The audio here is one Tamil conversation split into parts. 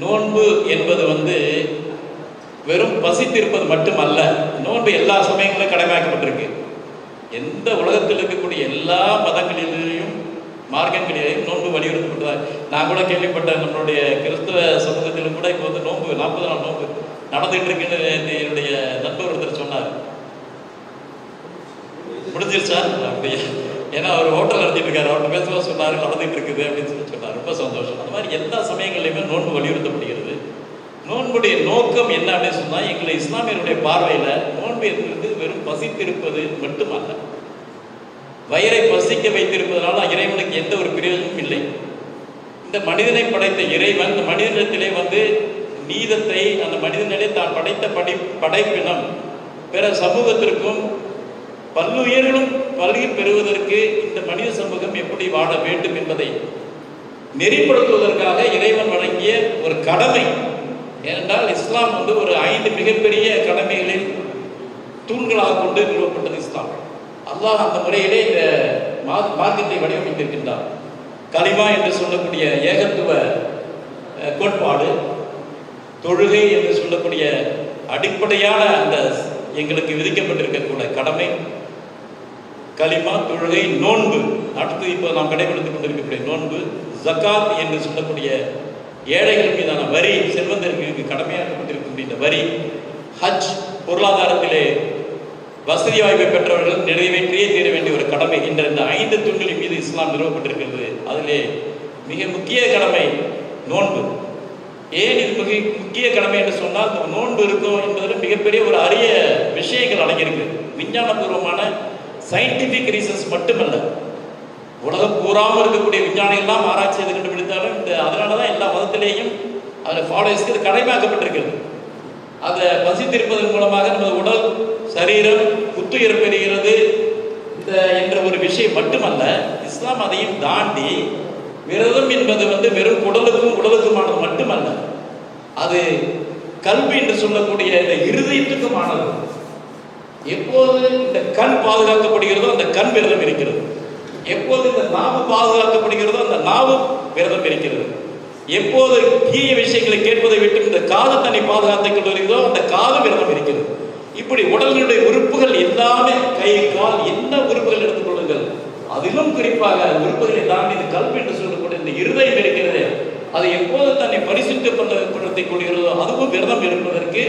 நோன்பு என்பது வந்து வெறும் பசித்திருப்பது மட்டுமல்ல நோன்பு எல்லா சமயங்களும் கடமையாக்கப்பட்டிருக்கு. எந்த உலகத்தில் இருக்கக்கூடிய எல்லா மதங்களிலேயும் மார்க்கங்களிலேயும் நோன்பு வலியுறுத்தப்பட்டதாக நான் கூட கேள்விப்பட்டேன் நம்மளுடைய கிறிஸ்தவ சமூகத்திலும் கூட இப்போ வந்து நோன்பு நாற்பது நாள் நோன்பு நடந்துகிட்டு இருக்குன்னு என்னுடைய நண்பர் ஒருத்தர் சொன்னார். முடிஞ்சிருச்சா? அப்படியே. ஏன்னா அவர் ஹோட்டல் நடத்திட்டு இருக்காரு. அவர்கிட்ட பேசுவோம் சொன்னாரு நடந்துட்டு இருக்குது அப்படின்னு சொல்லி சொன்னார். ரொம்ப சந்தோஷம். அந்த மாதிரி எல்லா சமயங்கள்லையுமே நோன்பு வலியுறுத்தப்படுகிறது. நோன்புடைய நோக்கம் என்ன அப்படின்னு சொன்னால் எங்களை இஸ்லாமியருடைய பார்வையில் நோன்பு என்பது வெறும் பசித்திருப்பது மட்டுமல்ல. வயிறை பசிக்க வைத்திருப்பதனால இறைவனுக்கு எந்த ஒரு பிரயோஜனமும் இல்லை. இந்த மனிதனை படைத்த இறைவன் இந்த மனிதனிடத்திலே வந்து நீதத்தை அந்த மனிதனிலே தான் படைத்த படை படைப்பினம் பிற சமூகத்திற்கும் பல்லுயிர்களும் பல்கி பெறுவதற்கு இந்த மனித சமூகம் எப்படி வாழ வேண்டும் என்பதை நெறிப்படுத்துவதற்காக இறைவன் வழங்கிய ஒரு கடமை. ஏனென்றால் இஸ்லாம் வந்து ஒரு ஐந்து மிகப்பெரிய கடமைகளில் தூண்களாக கொண்டு நிறுவப்பட்டது இஸ்லாம். அல்லாஹ் அந்த முறையிலே இந்த மார்க்கத்தை வடிவமைத்திருக்கின்றார் கலிமா என்று சொல்லக்கூடிய ஏகத்துவ கோட்பாடு தொழுகை என்று சொல்லக்கூடிய அடிப்படையான அந்த எங்களுக்கு விதிக்கப்பட்டிருக்கக்கூடிய கடமை கலிமா தொழுகை நோன்பு. அடுத்து இப்போ நாம் கடைபிடித்துக் கொண்டிருக்கக்கூடிய நோன்பு ஜக்காத் என்று சொல்லக்கூடிய ஏழைகள் மீதான வரி செல்வந்தர்களுக்கு கடமையாக்கப்பட்டிருக்கக்கூடிய இந்த வரி ஹஜ் பொருளாதாரத்திலே வசதி வாய்ப்பை பெற்றவர்கள் நிறைவேற்றியே தீர வேண்டிய ஒரு கடமை என்ற இந்த ஐந்து தூண்களின் மீது இஸ்லாம் நிறுவப்பட்டிருக்கிறது. அதிலே மிக முக்கிய கடமை நோன்பு. ஏன் இது மிக முக்கிய கடமை என்று சொன்னால் இந்த நோன்பு இருக்கும் என்பதில் மிகப்பெரிய ஒரு அரிய விஷயங்கள் அடங்கியிருக்கு. விஞ்ஞானபூர்வமான சயின்டிபிக் ரீசன்ஸ் மட்டுமல்ல. உலகம் கூறாமல் இருக்கக்கூடிய விஞ்ஞானிகள்லாம் ஆராய்ச்சி செய்து கண்டுபிடித்தாலும் இந்த அதனால தான் எல்லா மதத்திலேயும் அதில் ஃபாலோவர்ஸ்க்கு இது கடமையாக்கப்பட்டிருக்கிறது அதை பசித்திருப்பதன் மூலமாக நமது உடல் சரீரம் புத்துயிர் பெறுகிறது இந்த என்ற ஒரு விஷயம் மட்டுமல்ல இஸ்லாம் அதையும் தாண்டி விரதம் என்பது வந்து வெறும் உடலுக்கும் உடலுக்குமானது மட்டுமல்ல அது கல்வி என்று சொல்லக்கூடிய இந்த இருதயத்துக்குமானது. எப்போது இந்த கண் பாதுகாக்கப்படுகிறதோ அந்த கண் விரதம் இருக்கிறது. எப்போது இந்த நாவு பாதுகாக்கப்படுகிறதோ அந்த நாவு விரதம் இருக்கிறது. எப்போது தீய விஷயங்களை கேட்பதை விட்டு இந்த காது தன்னை பாதுகாத்துக் கொள்கிறதோ அந்த காது விரதம் இருக்கிறது. இப்படி உடலினுடைய உறுப்புகள் எல்லாமே கை கால் என்ன உறுப்புகள் எடுத்துக்கொள்ளுங்கள் அதிலும் குறிப்பாக உறுப்புகளை தாண்டி இந்த கல்வி என்று சொல்லக்கூடிய இந்த இருதயம் இருக்கிறது அது எப்போது தன்னை பரிசுத்தப்படுத்திக் கொள்கிறதோ அதுவும் விரதம் இருப்பதற்கு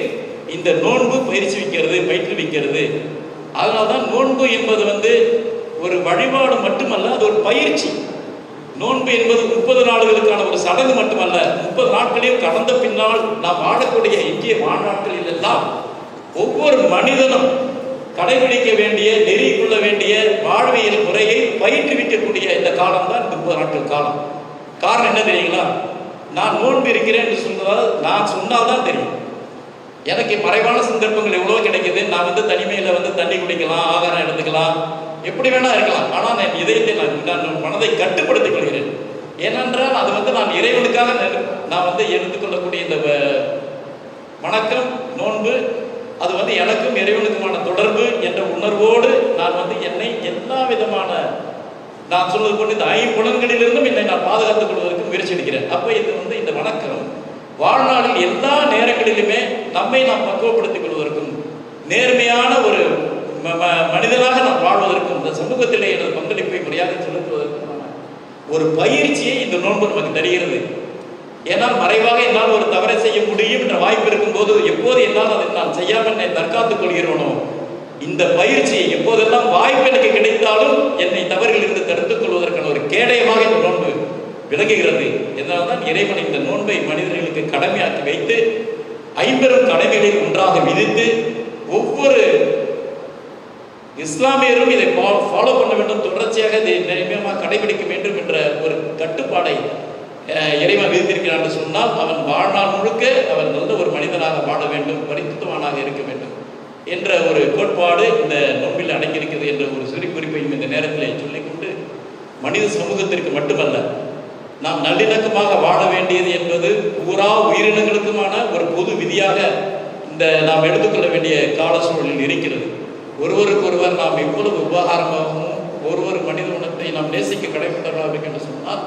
இந்த நோன்பு பயிற்சி வைக்கிறது பயிற்றுவிக்கிறது அதனால தான் நோன்பு என்பது வந்து ஒரு வழிபாடு மட்டுமல்ல அது ஒரு பயிற்சி. நோன்பு என்பது முப்பது நாடுகளுக்கான ஒரு சடங்கு மட்டுமல்ல முப்பது நாட்களையும் கடந்த பின்னால் நாம் வாழக்கூடிய இந்திய வாழ்நாட்களில் எல்லாம் ஒவ்வொரு மனிதனும் கடைபிடிக்க வேண்டிய நெறி கொள்ள வேண்டிய வாழ்வியல் முறையை பயிற்றுவிக்கக்கூடிய இந்த காலம் தான் முப்பது நாட்கள் காலம். காரணம் என்ன தெரியுங்களா? நான் நோன்பு இருக்கிறேன் என்று சொன்னதால் நான் சொன்னால்தான் தெரியும். எனக்கு மறைவான சந்தர்ப்பங்கள் எவ்வளோ கிடைக்குது. நான் வந்து தனிமையில் வந்து தண்ணி குடிக்கலாம் ஆகாரம் எடுத்துக்கலாம். எப்படி வேணா இருக்கலாம். ஆனால் நான் இதயத்தை நான் நான் மனதை கட்டுப்படுத்திக் கொள்கிறேன். ஏனென்றால் அது வந்து நான் இறைவனுக்காக நான் நான் வந்து எடுத்துக்கொள்ளக்கூடிய இந்த வ- வணக்கம் நோன்பு அது வந்து எனக்கும் இறைவனுக்குமான தொடர்பு என்ற உணர்வோடு நான் வந்து என்னை எல்லா விதமான நான் சொல்வது போன்று இந்த ஐம்புலன்களிலிருந்தும் என்னை நான் பாதுகாத்துக் கொள்வதற்கு முயற்சி எடுக்கிறேன். அப்போ இது வந்து இந்த வணக்கம். வாழ்நாளில் எல்லா நேரங்களிலுமே நம்மை நாம் பக்குவப்படுத்திக் கொள்வதற்கும் நேர்மையான ஒரு ம- ம- மனிதனாக நாம் வாழ்வதற்கும் இந்த சமூகத்திலே எனது பங்களிப்பை முறையாக செலுத்துவதற்குமான ஒரு பயிற்சியை இந்த நோன்பு நமக்கு தருகிறது. ஏன்னால் மறைவாக என்னால் ஒரு தவறை செய்ய முடியும் என்ற வாய்ப்பு இருக்கும்போது எப்போது என்னால் அதை நான் செய்யாமல் என்னை தற்காத்துக் கொள்கிறோனோ இந்த பயிற்சியை எப்போதெல்லாம் வாய்ப்பு எனக்கு கிடைத்தாலும் என்னை தவறுகளிலிருந்து தடுத்துக் கொள்வதற்கான ஒரு கேடயமாக இந்த நோன்பு விளங்குகிறது. தான் இறைவன் இந்த நோன்பை மனிதர்களுக்கு கடமையாக்கி வைத்து ஐம்பெரும் கடமைகளில் ஒன்றாக விதித்து ஒவ்வொரு இஸ்லாமியரும் இதை ஃபாலோ பண்ண வேண்டும் தொடர்ச்சியாக இதை நியமமாக கடைபிடிக்க வேண்டும் என்ற ஒரு கட்டுப்பாடை இறைவன் விதித்திருக்கிறான் என்று சொன்னால் அவன் வாழ்நாள் முழுக்க அவன் நல்ல ஒரு மனிதனாக வாழ வேண்டும் பரிசுத்தவானாக இருக்க வேண்டும் என்ற ஒரு கோட்பாடு இந்த நோம்பில் அடங்கியிருக்கிறது என்ற ஒரு சிறு குறிப்பையும் இந்த நேரத்தில் சொல்லிக்கொண்டு மனித சமூகத்திற்கு மட்டுமல்ல நாம் நல்லிணக்கமாக வாழ வேண்டியது என்பது பூரா உயிரினங்களுக்குமான ஒரு பொது விதியாக இந்த நாம் எடுத்துக்கொள்ள வேண்டிய கால சூழலில் இருக்கிறது. ஒருவருக்கொருவர் நாம் எவ்வளவு உபகாரமாகவும் ஒருவர் மனித குணத்தை நாம் நேசிக்க கடைபிடித்தவர்களாக என்று சொன்னால்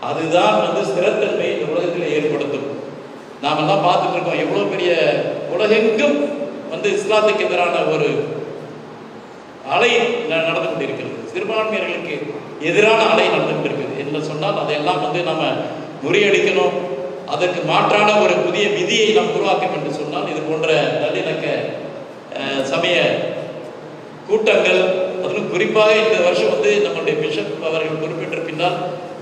அதுதான் வந்து ஸ்திரத்தன்மை இந்த உலகத்தில் ஏற்படுத்தும். நாம் எல்லாம் பார்த்துட்டு இருக்கோம் எவ்வளோ பெரிய உலகெங்கும் வந்து இஸ்லாத்துக்கு எதிரான ஒரு அலை ந- நடந்து கொண்டிருக்கிறது. சிறுபான்மையர்களுக்கு எதிரான அலை நடந்து கொண்டிருக்கிறது. என்ன சொன்னால் அதையெல்லாம் வந்து நம்ம முறியடிக்கணும். அதற்கு மாற்றான ஒரு புதிய விதியை நாம் உருவாக்கும் என்று சொன்னால் இது போன்ற நல்லிணக்க சமய கூட்டங்கள் அதிலும் குறிப்பாக இந்த வருஷம் வந்து நம்முடைய பிஷப் அவர்கள் குறிப்பிட்ட பின்னால்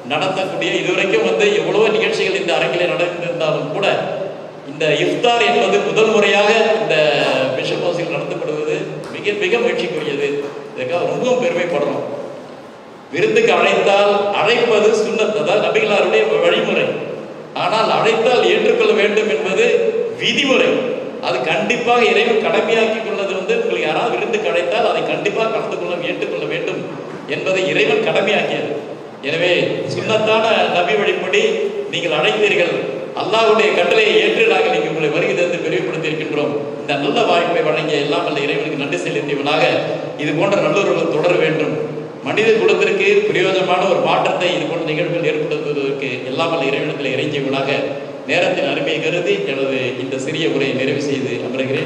நடத்தக்கூடிய இதுவரைக்கும் வந்து எவ்வளவோ நிகழ்ச்சிகள் இந்த அரங்கிலே நடந்திருந்தாலும் கூட இந்த இஃப்தார் என்பது முதல் முறையாக இந்த பிஷப் ஹவுஸில் நடத்தப்படுவது மிக மிக மகிழ்ச்சிக்குரியது. இதுக்காக ரொம்பவும் பெருமைப்படுறோம். விருந்துக்கு அழைத்தால் அழைப்பது சுண்ணத் அதாவது நபிகளாருடைய வழிமுறை. ஆனால் அழைத்தால் ஏற்றுக்கொள்ள வேண்டும் என்பது விதிமுறை. அது கண்டிப்பாக இறைவன் கடமையாக்கி கொள்வது வந்து உங்களுக்கு யாராவது விருந்துக்கு அழைத்தால் அதை கண்டிப்பாக கலந்து கொள்ள ஏற்றுக்கொள்ள வேண்டும் என்பதை இறைவன் கடமையாக்கியது. எனவே சுண்ணத்தான நபி வழிப்படி நீங்கள் அழைத்தீர்கள் அல்லாஹுடைய கட்டளையை ஏற்று நாங்கள் நீங்கள் உங்களை வருகை தந்து விரிவுபடுத்தி இருக்கின்றோம் இந்த நல்ல வாய்ப்பை வழங்கிய எல்லாம் வல்ல இறைவனுக்கு நன்றி செலுத்தியவனாக இது போன்ற நல்லுறவுகள் தொடர வேண்டும். மனித குலத்திற்கு பிரயோஜனமான ஒரு மாற்றத்தை இது போன்ற நிகழ்வுகள் ஏற்படுத்துவதற்கு எல்லாம் வல்ல இறைவனத்தில் இறைஞ்சியவனாக நேரத்தின் அருமையை கருதி எனது இந்த சிறிய உரையை நிறைவு செய்து அமர்கிறேன்.